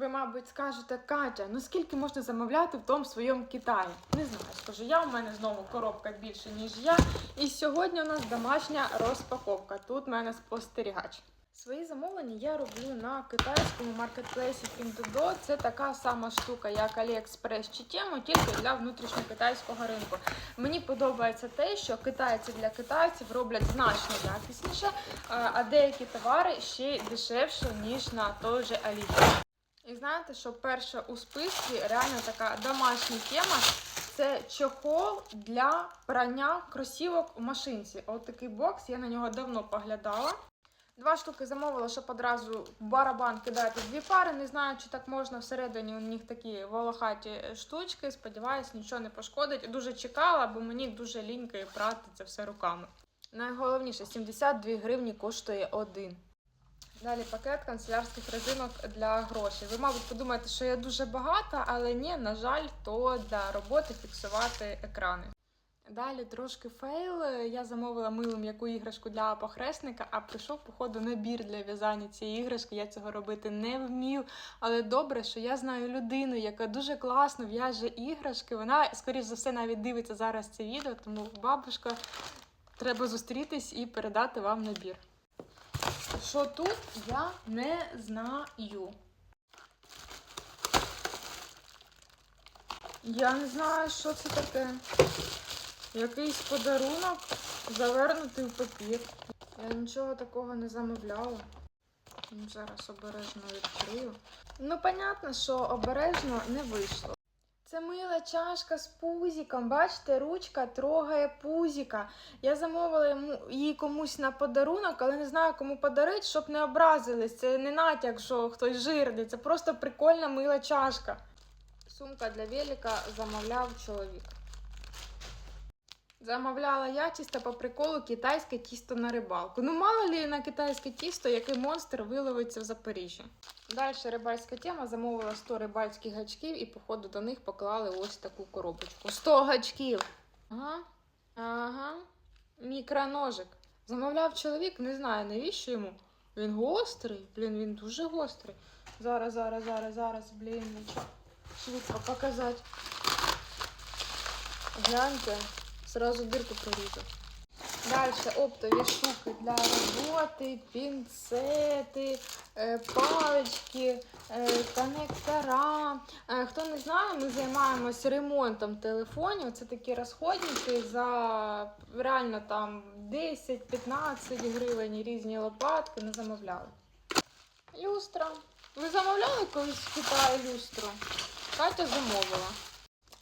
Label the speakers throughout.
Speaker 1: Ви, мабуть, скажете, Катя, ну скільки можна замовляти в тому своєму Китаї? Не знаю, скажу я, у мене знову коробка більше, ніж я. І сьогодні у нас домашня розпаковка. Тут в мене спостерігач. Свої замовлення я роблю на китайському маркетплейсі Pinduoduo. Це така сама штука, як AliExpress чи Temu, тільки для внутрішньокитайського ринку. Мені подобається те, що китайці для китайців роблять значно якісніше, а деякі товари ще дешевше, ніж на той же AliExpress. І знаєте, що перша у списку реально така домашня тема. Це чохол для прання кросівок у машинці. От такий бокс, я на нього давно поглядала. Два штуки замовила, щоб одразу барабан кидати дві пари. Не знаю, чи так можна всередині. У них такі волохаті штучки. Сподіваюсь, нічого не пошкодить. Дуже чекала, бо мені дуже лінька і прати це все руками. Найголовніше 72 гривні коштує один. Далі пакет канцелярських резинок для грошей. Ви, мабуть, подумаєте, що я дуже багата, але ні, на жаль, то для роботи фіксувати екрани. Далі трошки фейл. Я замовила милу м'яку іграшку для похресника, а прийшов, походу, набір для в'язання цієї іграшки. Я цього робити не вмів. Але добре, що я знаю людину, яка дуже класно в'яже іграшки. Вона, скоріш за все, навіть дивиться зараз це відео, тому бабушка, треба зустрітись і передати вам набір. Що тут я не знаю. Я не знаю, що це таке. Якийсь подарунок завернутий в папір. Я нічого такого не замовляла. Зараз обережно відкрию. Ну, понятно, що обережно не вийшло. Це мила чашка з пузіком. Бачите, ручка трогає пузіка. Я замовила її комусь на подарунок, але не знаю, кому подарити, щоб не образились. Це не натяк, що хтось жирний. Це просто прикольна мила чашка. Сумка для велика замовляв чоловік. Замовляла я чисто по приколу китайське тісто на рибалку. Ну, мало лі на китайське тісто, який монстр виловиться в Запоріжжі. Далі рибальська тема замовила 100 рибальських гачків і, походу, до них поклали ось таку коробочку. 100 гачків! Ага, ага. Мікроножик. Замовляв чоловік, не знаю, навіщо йому. Він гострий, блін, він дуже гострий. Зараз, зараз, зараз, зараз, блін, швидко показати. Гляньте. Сразу дырку прорізав. Далі оптові штуки для роботи, пінцети, е, палички, е, коннектора. Хто не знає, ми займаємося ремонтом телефонів. Це такі розходники за реально там 10-15 гривень різні лопатки не замовляли. Люстра. Ви замовляли колись в люстру? Катя замовила.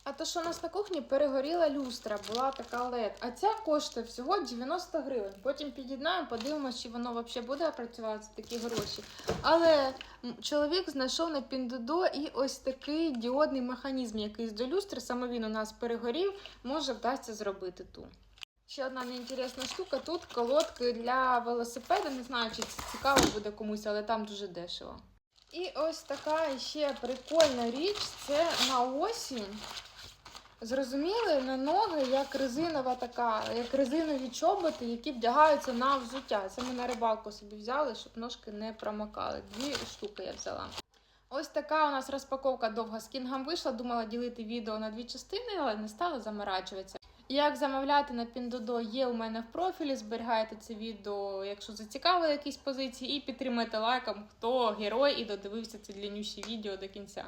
Speaker 1: А то, що у нас на кухні перегоріла люстра, була така LED. А ця коштує всього 90 гривень. Потім під'єднаємо, подивимося, чи воно взагалі буде працювати за такі гроші. Але чоловік знайшов на Піндодо і ось такий діодний механізм, якийсь до люстри. Саме він у нас перегорів, може вдасться зробити ту. Ще одна неінтересна штука. Тут колодки для велосипеда. Не знаю, чи це цікаво буде комусь, але там дуже дешево. І ось така ще прикольна річ це на осінь. Зрозуміли на ноги, як резинова така, як резинові чоботи, які вдягаються на взуття. Це ми на рибалку собі взяли, щоб ножки не промокали. Дві штуки я взяла. Ось така у нас розпаковка довга з кінгом вийшла. Думала ділити відео на дві частини, але не стала заморачуватися. Як замовляти на Піндодо є у мене в профілі. Зберігайте це відео, якщо зацікавили якісь позиції, і підтримайте лайком, хто герой і додивився це длиннющі відео до кінця.